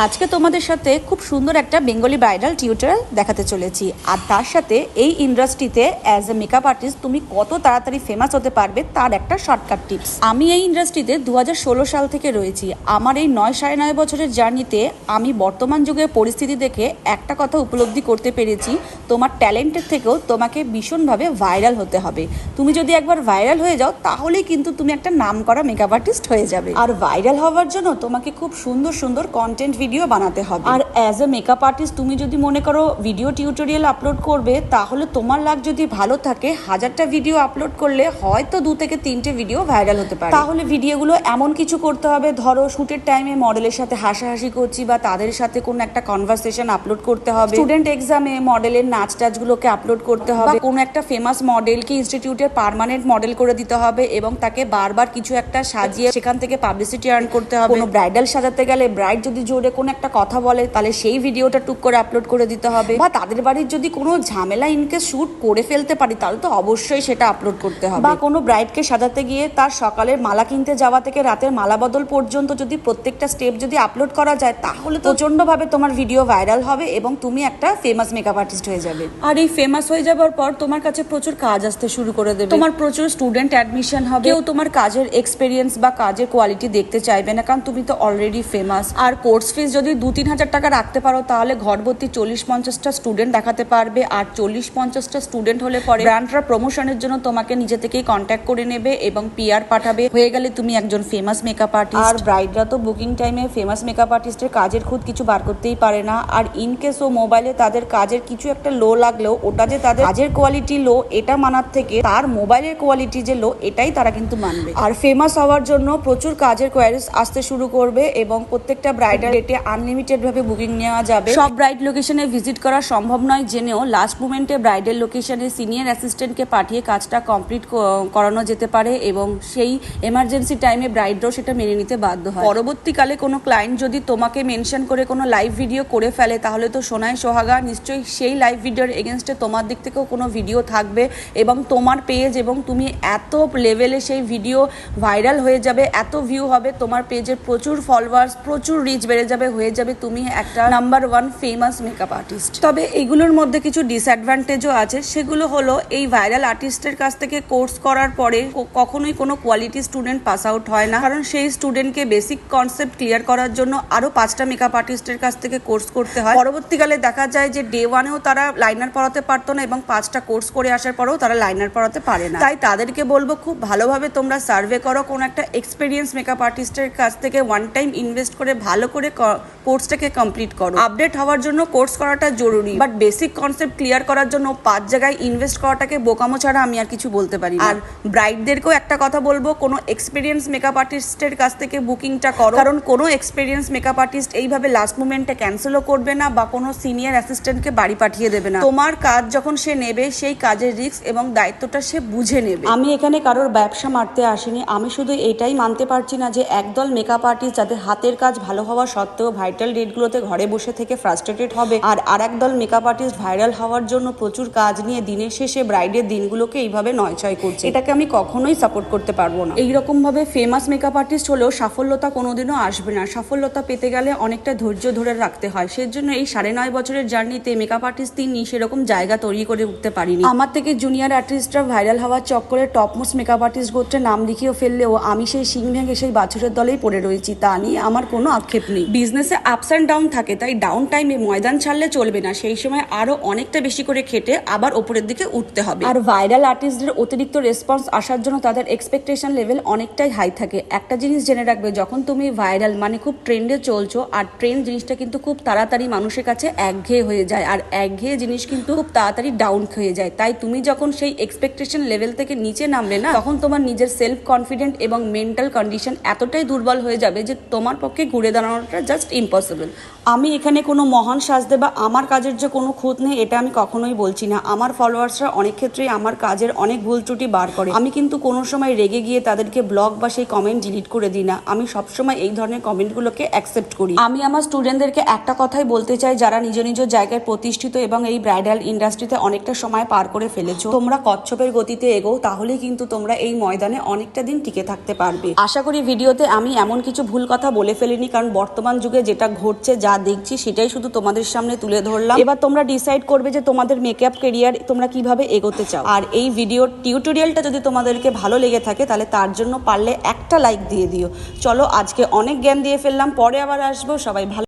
আজকে তোমাদের সাথে খুব সুন্দর একটা বেঙ্গলি ব্রাইডাল টিউটোরিয়াল দেখাতে চলেছি। আর তার সাথে এই ইন্ডাস্ট্রিতে অ্যাজ এ মেকআপ আর্টিস্ট তুমি কত তাড়াতাড়ি ফেমাস হতে পারবে তার একটা শর্টকাট টিপস আমি এই ইন্ডাস্ট্রিতে দু হাজার ষোলো সাল থেকে রয়েছি। আমার এই নয় সাড়ে নয় বছরের জার্নিতে আমি বর্তমান যুগের পরিস্থিতি দেখে একটা কথা উপলব্ধি করতে পেরেছি, তোমার ট্যালেন্টের থেকেও তোমাকে ভীষণভাবে ভাইরাল হতে হবে। তুমি যদি একবার ভাইরাল হয়ে যাও, তাহলেই কিন্তু তুমি একটা নাম করা মেকআপ আর্টিস্ট হয়ে যাবে। আর ভাইরাল হওয়ার জন্য তোমাকে খুব সুন্দর সুন্দর কন্টেন্ট ভিডিও বানাতে হবে। আর অ্যাজ এ মেকআপ আর্টিস্ট তুমি যদি মনে করো ভিডিও টিউটোরিয়াল আপলোড করবে তাহলে তোমার লাগ যদি ভালো থাকে হাজারটা ভিডিও আপলোড করলে হয়তো দু থেকে তিনটে ভিডিও ভাইরাল হতে পারে। তাহলে ভিডিওগুলো এমন কিছু করতে হবে ধরো শুটের টাইমে মডেলের সাথে হাসাহাসি করছি বা তাদের সাথে কোনো একটা কনভারসেশন আপলোড করতে হবে। স্টুডেন্ট এক্সামে মডেলের নাচ টাচগুলোকে আপলোড করতে হবে। কোনো একটা ফেমাস মডেলকে ইনস্টিটিউটের পার্মানেন্ট মডেল করে দিতে হবে এবং তাকে বারবার কিছু একটা সাজিয়ে সেখান থেকে পাবলিসিটি আর্ন করতে হবে। কোনো ব্রাইডাল সাজাতে গেলে ব্রাইড যদি জোরে কোনো একটা কথা বলে তাহলে সেই ভিডিওটা টুক করে আপলোড করে দিতে হবে। বা তাদের বাড়ির যদি কোনো ঝামেলা ইনকে শ্যুট করে ফেলতে পারি তাহলে তো অবশ্যই সেটা আপলোড করতে হবে। বা কোনো ব্রাইডকে সাজাতে গিয়ে তার সকালের মালা কিনতে যাওয়া থেকে রাতের মালা বদল পর্যন্ত যদি প্রত্যেকটা স্টেপ যদি আপলোড করা যায় তাহলে তো প্রচন্ডভাবে তোমার ভিডিও ভাইরাল হবে এবং তুমি একটা ফেমাস মেকআপ আর্টিস্ট হয়ে যাবে। আর এই ফেমাস হয়ে যাওয়ার পর তোমার কাছে প্রচুর কাজ আসতে শুরু করে দেবে। তোমার প্রচুর স্টুডেন্ট অ্যাডমিশন হবে। কেউ তোমার কাজের এক্সপিরিয়েন্স বা কাজের কোয়ালিটি দেখতে চাইবে না কারণ তুমি তো অলরেডি ফেমাস আর কোর্স ফিস যদি দু, তিন হাজার টাকা রাখতে পারো, তাহলে ঘরভর্তি চল্লিশ পঞ্চাশটা স্টুডেন্ট দেখাতে পারবে। আর চল্লিশ পঞ্চাশটা স্টুডেন্ট হলে পরে ব্র্যান্ডরা প্রমোশনের জন্য তোমাকে নিজে থেকেই কন্ট্যাক্ট করে নেবে এবং পিআর পাঠাবে। হয়ে গেলে তুমি একজন ফেমাস মেকআপ আর্টিস্ট আর ব্রাইডরা তো বুকিং টাইমে ফেমাস মেকআপ আর্টিস্টের কাজের খুদ কিছু বার করতেই পারে না। আর ইন কেস ও মোবাইলে তাদের কাজের কিছু একটা লো লাগলেও, ওটা যে তাদের কাজের কোয়ালিটি লো এটা মানার থেকে তার মোবাইলের কোয়ালিটি যে লো এটাই তারা কিন্তু মানবে। আর ফেমাস হওয়ার জন্য প্রচুর কাজের কোয়ারিস আসতে শুরু করবে এবং প্রত্যেকটা ব্রাইডাল ডেটে আনলিমিটেড ভাবে বুকিং নেওয়া যাবে। সব ব্রাইড লোকেশনে ভিজিট করা সম্ভব নয় জেনেও লাস্ট মোমেন্টে ব্রাইডের লোকেশনে সিনিয়র অ্যাসিস্ট্যান্টকে পাঠিয়ে কাজটা কমপ্লিট করানো যেতে পারে এবং সেই এমার্জেন্সি টাইমে ব্রাইডরাও সেটা মেনে নিতে বাধ্য হয়। পরবর্তীকালে কোনো ক্লায়েন্ট যদি তোমাকে মেনশন করে কোনো লাইভ ভিডিও করে ফেলে, তাহলে তো সোনায় সোহাগা, নিশ্চয়ই সেই লাইভ ভিডিওর এগেনস্টে তোমার দিক থেকেও কোনো ভিডিও থাকবে এবং তোমার পেজ এবং তুমি এত লেভেলে সেই ভিডিও ভাইরাল হয়ে যাবে, এত ভিউ হবে, তোমার পেজের প্রচুর ফলোয়ার্স প্রচুর রিচ বেড়ে যাবে। হয়ে যাবে, তুমি একটা number one famous makeup artist তবে এগুলোর মধ্যে কিছু ডিসঅ্যাডভান্টেজও আছে। সেগুলো হলো, এই ভাইরাল আর্টিস্টের কাছ থেকে কোর্স করার পরে কখনোই কোনো কোয়ালিটি স্টুডেন্ট পাস আউট হয় না। কারণ সেই স্টুডেন্টকে বেসিক কনসেপ্ট ক্লিয়ার করার জন্য আরও পাঁচটা মেকআপ আর্টিস্টের কাছ থেকে কোর্স করতে হয়। পরবর্তীকালে দেখা যায় যে ডে ওয়ানেও তারা লাইনার পড়াতে পারতো না এবং পাঁচটা কোর্স করে আসার পরেও তারা লাইনার পড়াতে পারে না। তাই তাদেরকে বলব, খুব ভালোভাবে তোমরা সার্ভে করো। কোনো একটা এক্সপিরিয়েন্স মেকআপ আর্টিস্টের কাছ থেকে ওয়ান টাইম ইনভেস্ট করে, ভালো করে কোর্সটাকে কমপ্লিট করো। আপডেট হওয়ার জন্য কোর্স করাটা জরুরি। বাট বেসিক কনসেপ্ট ক্লিয়ার করার জন্য পাঁচ জায়গায় ইনভেস্ট করাটাকে বোকামো ছাড়া আমি আর কিছু বলতে পারি আর ব্রাইডদেরকেও একটা কথা বলব কোনো এক্সপিরিয়েন্স মেকআপ আর্টিস্টের কাছ থেকে বুকিংটা করো। কারণ কোনো এক্সপিরিয়েন্স মেকআপ আর্টিস্ট এইভাবে লাস্ট মোমেন্টে ক্যান্সেলও করবে না বা কোনো সিনিয়র অ্যাসিস্ট্যান্টকে বাড়ি পাঠিয়ে দেবে না। তোমার কাজ যখন সে নেবে সেই কাজের রিস্ক এবং দায়িত্বটা সে বুঝে নেবে। আমি এখানে কারোর ব্যবসা মারতে আসিনি। আমি শুধু এটাই মানতে পারছি না যে একদল মেকআপ আর্টিস্ট যাদের হাতের কাজ ভালো হওয়া সত্ত্বেও ভাইটাল ডেটগুলোতে ঘরে বসে থেকে ফ্রাস্ট্রেটেড হবে। আর আর একদল মেকআপ আর্টিস্ট ভাইরাল হওয়ার জন্য প্রচুর কাজ নিয়ে দিনের শেষে ব্রাইডের দিনগুলোকে এইভাবে নয়ছয় করছে। এটাকে আমি কখনোই সাপোর্ট করতে পারব না। এইরকম ভাবে ফেমাস মেকআপ আর্টিস্ট হলেও সাফল্যতা কোনোদিনও আসবে না। সাফল্যতা পেতে গেলে অনেকটা ধৈর্য ধরে রাখতে হয়। সেজন্য এই সাড়ে নয় বছরের জার্নিতে মেকআপ আর্টিস্ট তিনি সেরকম জায়গা তৈরি করে উঠতে পারিনি। আমার থেকে জুনিয়র আর্টিস্টরা ভাইরাল হওয়ার চক্করে টপমোস্ট মেকআপ আর্টিস্ট গোত্রে নাম লিখিয়ে ফেললেও আমি সেই সিং ভেঙে সেই বাছুরের দলেই পড়ে রয়েছি। তা নিয়ে আমার কোনো আক্ষেপ নেই। বিজনেসে আপস অ্যান্ড ডাউন থাকে, তাই ডাউন টাইমে ময়দান ছাড়লে চলবে না। সেই সময় আরও অনেকটা বেশি করে খেটে আবার ওপরের দিকে উঠতে হবে। আর ভাইরাল আর্টিস্টদের অতিরিক্ত রেসপন্স আসার জন্য তাদের এক্সপেকটেশন লেভেল অনেকটাই হাই থাকে। একটা জিনিস জেনে রাখবে, যখন তুমি ভাইরাল মানে খুব ট্রেন্ডে চলছো, আর ট্রেন্ড জিনিসটা কিন্তু খুব তাড়াতাড়ি মানুষের কাছে একঘেয়ে হয়ে যায়, আর একঘেয়ে জিনিস কিন্তু খুব তাড়াতাড়ি ডাউন হয়ে যায়। তাই তুমি যখন সেই এক্সপেকটেশন লেভেল থেকে নিচে নামবে না, তখন তোমার নিজের সেলফ কনফিডেন্ট এবং মেন্টাল কন্ডিশন এতটাই দুর্বল হয়ে যাবে যে তোমার পক্ষে ঘুরে দাঁড়ানোটা just impossible. আমি এখানে কোনো মহান সাজতে বা আমার কাজের যে কোনো খুঁত নেই, এটা আমি কখনোই বলছি না। আমার ফলোয়ার্সরা অনেক ক্ষেত্রেই আমার কাজের অনেক ভুল ত্রুটি বার করে। আমি কিন্তু কোনো সময় রেগে গিয়ে তাদেরকে ব্লগ বা সেই কমেন্ট ডিলিট করে দিই না। আমি সবসময় এই ধরনের কমেন্টগুলোকে অ্যাকসেপ্ট করি। আমি আমার স্টুডেন্টদেরকে একটা কথাই বলতে চাই, যারা নিজ নিজ জায়গায় প্রতিষ্ঠিত এবং এই ব্রাইডাল ইন্ডাস্ট্রিতে অনেকটা সময় পার করে ফেলেছো। তোমরা কচ্ছপের গতিতে এগো তাহলেই কিন্তু তোমরা এই ময়দানে অনেকটা দিন টিকে থাকতে পারবে। আশা করি ভিডিওতে আমি এমন কিছু ভুল কথা বলে ফেলিনি, কারণ বর্তমান যুগে যেটা ঘটছে যা দেখছি সেটাই শুধু তোমাদের সামনে তুলে ধরলাম। এবার তোমরা ডিসাইড করবে যে তোমাদের মেকআপ কেরিয়ার তোমরা কীভাবে এগোতে চাও। আর এই ভিডিও টিউটোরিয়ালটা যদি তোমাদেরকে ভালো লেগে থাকে, তাহলে তার জন্য পারলে একটা লাইক দিয়ে দিও। চলো আজকে অনেক জ্ঞান দিয়ে ফেললাম, পরে আবার আসব, সবাই ভালো